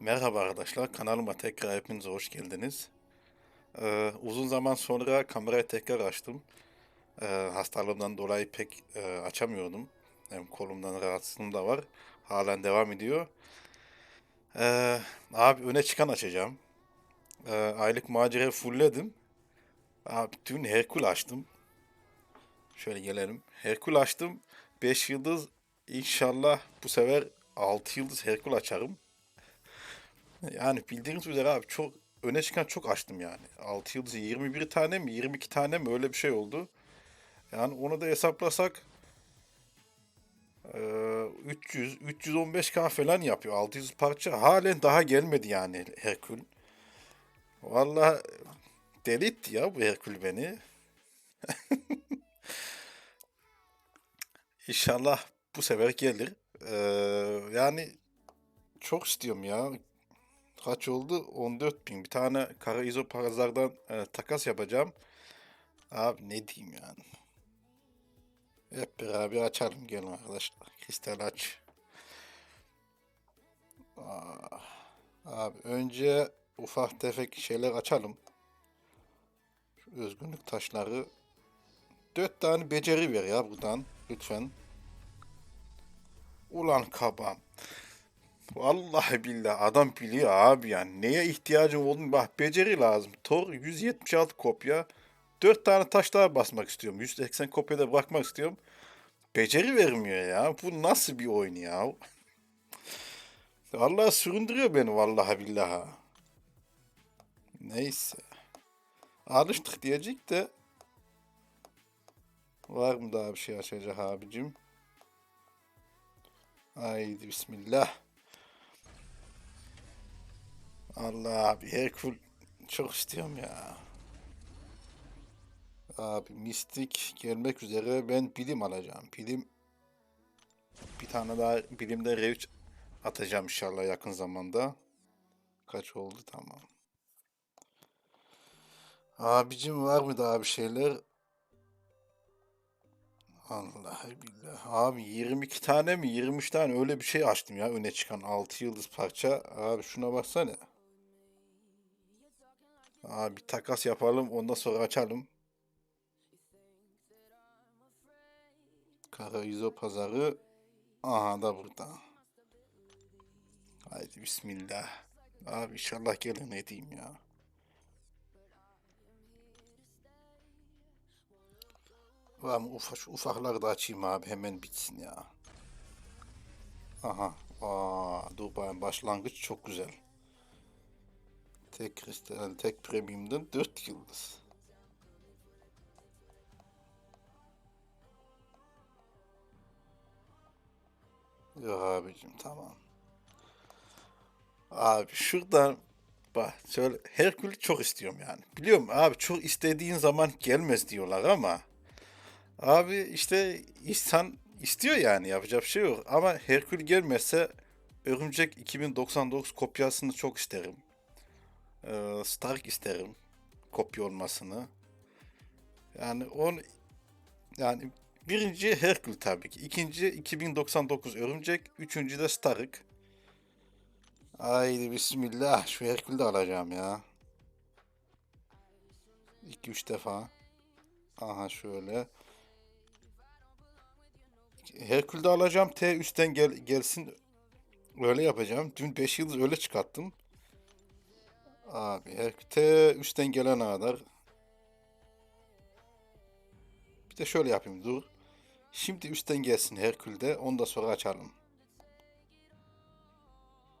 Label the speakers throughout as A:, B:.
A: Merhaba arkadaşlar, kanalıma tekrar hepiniz hoş geldiniz. Ee, uzun zaman sonra kamerayı tekrar açtım. Ee, hastalığımdan dolayı pek e, açamıyordum. Hem kolumdan rahatsızlığım da var. Halen devam ediyor. Ee, abi öne çıkan açacağım. Ee, aylık macerayı fullledim. Abi dün Herkül açtım. Şöyle gelelim. Herkül açtım. 5 yıldız inşallah bu sefer 6 yıldız Herkül açarım. Yani bildiğiniz üzere abi çok öne çıkan çok açtım yani. 6 yıldızı 21 tane mi 22 tane mi öyle bir şey oldu. Yani onu da hesaplasak eee, 300 315k falan yapıyor. 600 parça halen daha gelmedi yani Herkül. Vallahi delitti ya bu Herkül beni. İnşallah bu sefer gelir. Eee, yani çok istiyorum ya. Kaç oldu? 14 bin. Bir tane kara izo pazardan e, takas yapacağım. Abi ne diyeyim yani. Hep beraber açalım gelin arkadaşlar. Kristal aç. Ah, Abi önce ufak tefek şeyler açalım. Şu özgünlük taşları. Dört tane beceri ver ya buradan. Lütfen. Ulan kabam. Vallahi billahi adam biliyor abi yani. Neye ihtiyacım olduğunu bak beceri lazım. Tor 176 kopya. 4 tane taş daha basmak istiyorum. 180 kopya da bırakmak istiyorum. Beceri vermiyor ya. Bu nasıl bir oyun ya? Vallahi süründürüyor beni vallahi billahi. Neyse. Alıştık diyecek de. Var mı daha bir şey açacak abicim? Haydi bismillah. Allah abi Herkül çok istiyorum ya. Abi mistik gelmek üzere ben bilim alacağım. Bilim bir tane daha bilimde R3 atacağım inşallah yakın zamanda. Kaç oldu tamam. Abicim var mı daha bir şeyler? Allah billah. Abi 22 tane mi 23 tane öyle bir şey açtım ya öne çıkan 6 yıldız parça. Abi şuna baksana. Abi bir takas yapalım ondan sonra açalım. Kara İzo pazarı. Aha da burada. Haydi bismillah. Abi inşallah gelin ne diyeyim ya. Mı ufak, şu ufakları da açayım abi hemen bitsin ya. Aha. Aa, bakayım başlangıç çok güzel. Tek kristal, tek premium'dan 4 yıldız. Yok abicim tamam. Abi şuradan bak şöyle Herkül çok istiyorum yani. Biliyorum abi çok istediğin zaman gelmez diyorlar ama abi işte insan istiyor yani yapacak bir şey yok. Ama Herkül gelmezse Örümcek 2099 kopyasını çok isterim. Ee, Stark isterim kopya olmasını. Yani on yani birinci Herkül tabii ki. İkinci 2099 Örümcek. Üçüncü de Stark. Haydi bismillah. Şu Herkül'ü de alacağım ya. 2-3 defa. Aha şöyle. Herkül'ü de alacağım. T üstten gel, gelsin. Öyle yapacağım. Dün 5 yıldız öyle çıkarttım. Abi Herkül T üstten gelen kadar. Bir de şöyle yapayım dur. Şimdi üstten gelsin Herkül'de. Onu da sonra açalım.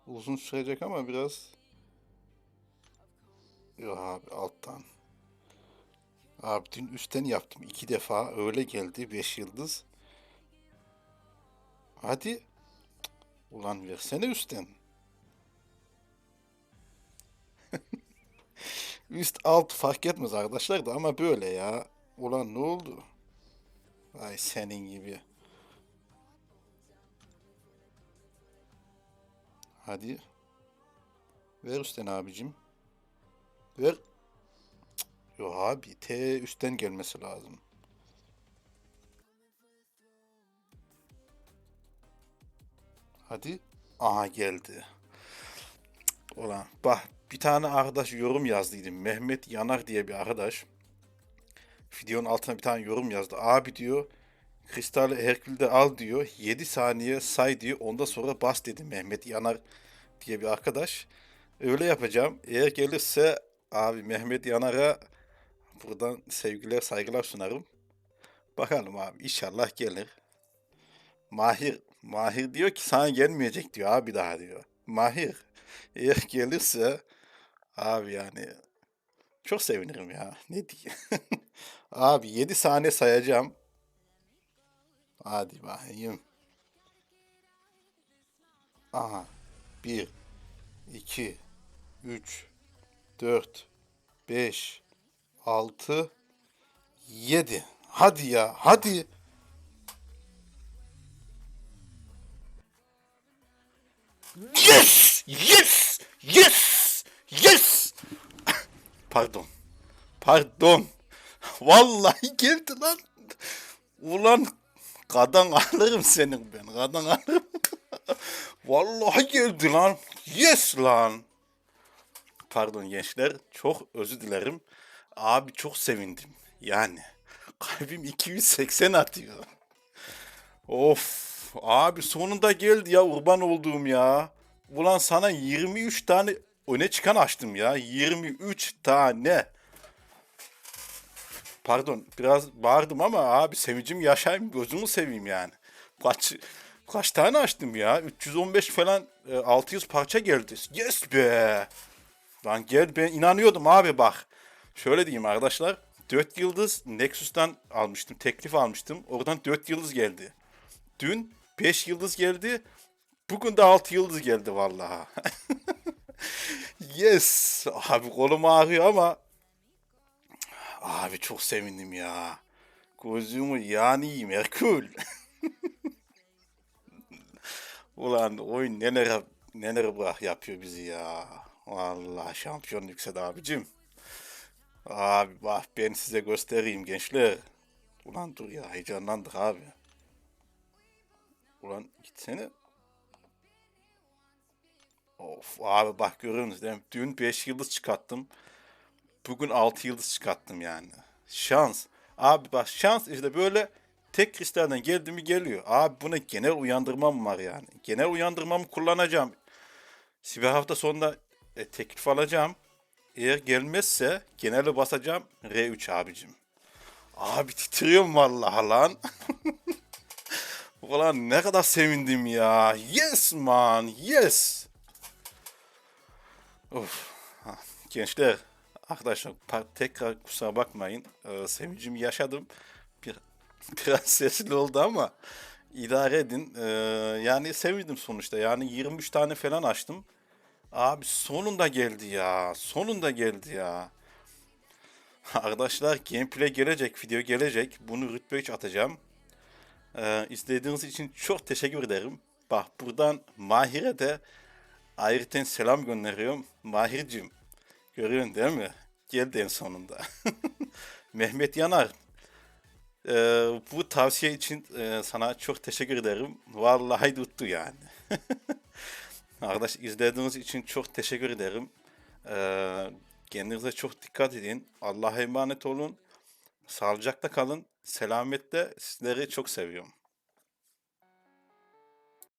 A: Uzun sürecek ama biraz. Yok abi alttan. Abi dün üstten yaptım iki defa. Öyle geldi 5 yıldız. Hadi. Ulan versene üstten. Üst alt fark etmez arkadaşlar da ama böyle ya. Ulan ne oldu? Ay senin gibi. Hadi. Ver üstten abicim. Ver. Yok abi T üstten gelmesi lazım. Hadi. Aha geldi. Ulan bak bir tane arkadaş yorum yazdıydı. Mehmet Yanar diye bir arkadaş. Videonun altına bir tane yorum yazdı. Abi diyor Kristal Herkül'de al diyor. 7 saniye say diyor. Ondan sonra bas dedi Mehmet Yanar diye bir arkadaş. Öyle yapacağım. Eğer gelirse abi Mehmet Yanar'a buradan sevgiler saygılar sunarım. Bakalım abi inşallah gelir. Mahir Mahir diyor ki sana gelmeyecek diyor abi daha diyor. Mahir eğer gelirse abi yani çok sevinirim ya. Ne diyeyim? abi 7 saniye sayacağım. Hadi bakayım. Aha. 1 2 3 4 5 6 7 Hadi ya hadi. Yes! Yes! Yes! Yes! Pardon. Pardon. Vallahi geldi lan. Ulan kadan alırım senin ben. Kadan alırım. Vallahi geldi lan. Yes lan. Pardon gençler. Çok özür dilerim. Abi çok sevindim. Yani. Kalbim 280 atıyor. Of. Abi sonunda geldi ya urban olduğum ya. Ulan sana 23 tane öne çıkan açtım ya. 23 tane. Pardon biraz bağırdım ama abi sevincim yaşayayım gözümü seveyim yani. Kaç kaç tane açtım ya? 315 falan e, 600 parça geldi. Yes be. Lan gel ben inanıyordum abi bak. Şöyle diyeyim arkadaşlar. 4 yıldız Nexus'tan almıştım. Teklif almıştım. Oradan 4 yıldız geldi. Dün 5 yıldız geldi. Bugün de 6 yıldız geldi vallahi. yes. Abi kolum ağrıyor ama abi çok sevindim ya. Gözümü yani Merkül. Ulan oyun nelere nelere bırak yapıyor bizi ya. Vallahi şampiyon yüksel abicim. Abi bak ben size göstereyim gençler. Ulan dur ya heyecanlandık abi. Ulan gitsene. Of abi bak değil mi? Dün 5 yıldız çıkarttım. Bugün 6 yıldız çıkarttım yani. Şans. Abi bak şans işte böyle tek kristalden geldi mi geliyor. Abi buna genel uyandırmam var yani. Genel uyandırmamı kullanacağım. Siber hafta sonunda e, teklif alacağım. Eğer gelmezse genelde basacağım R3 abicim. Abi titriyorum vallahi lan. Ulan ne kadar sevindim ya. Yes man, yes. Of. Gençler, arkadaşlar tekrar kusura bakmayın. Ee, sevincimi yaşadım. Bir, biraz sesli oldu ama idare edin. Ee, yani sevindim sonuçta. Yani 23 tane falan açtım. Abi sonunda geldi ya. Sonunda geldi ya. Arkadaşlar gameplay gelecek, video gelecek. Bunu rütbe 3 atacağım. Ee, izlediğiniz için çok teşekkür ederim. Bak buradan Mahir'e de ayrıca selam gönderiyorum. Mahir'cim görüyorsun değil mi? Geldi en sonunda. Mehmet Yanar ee, bu tavsiye için e, sana çok teşekkür ederim. Vallahi tuttu yani. Arkadaş izlediğiniz için çok teşekkür ederim. Ee, kendinize çok dikkat edin. Allah'a emanet olun. Sağlıcakla kalın. Selametle sizleri çok seviyorum.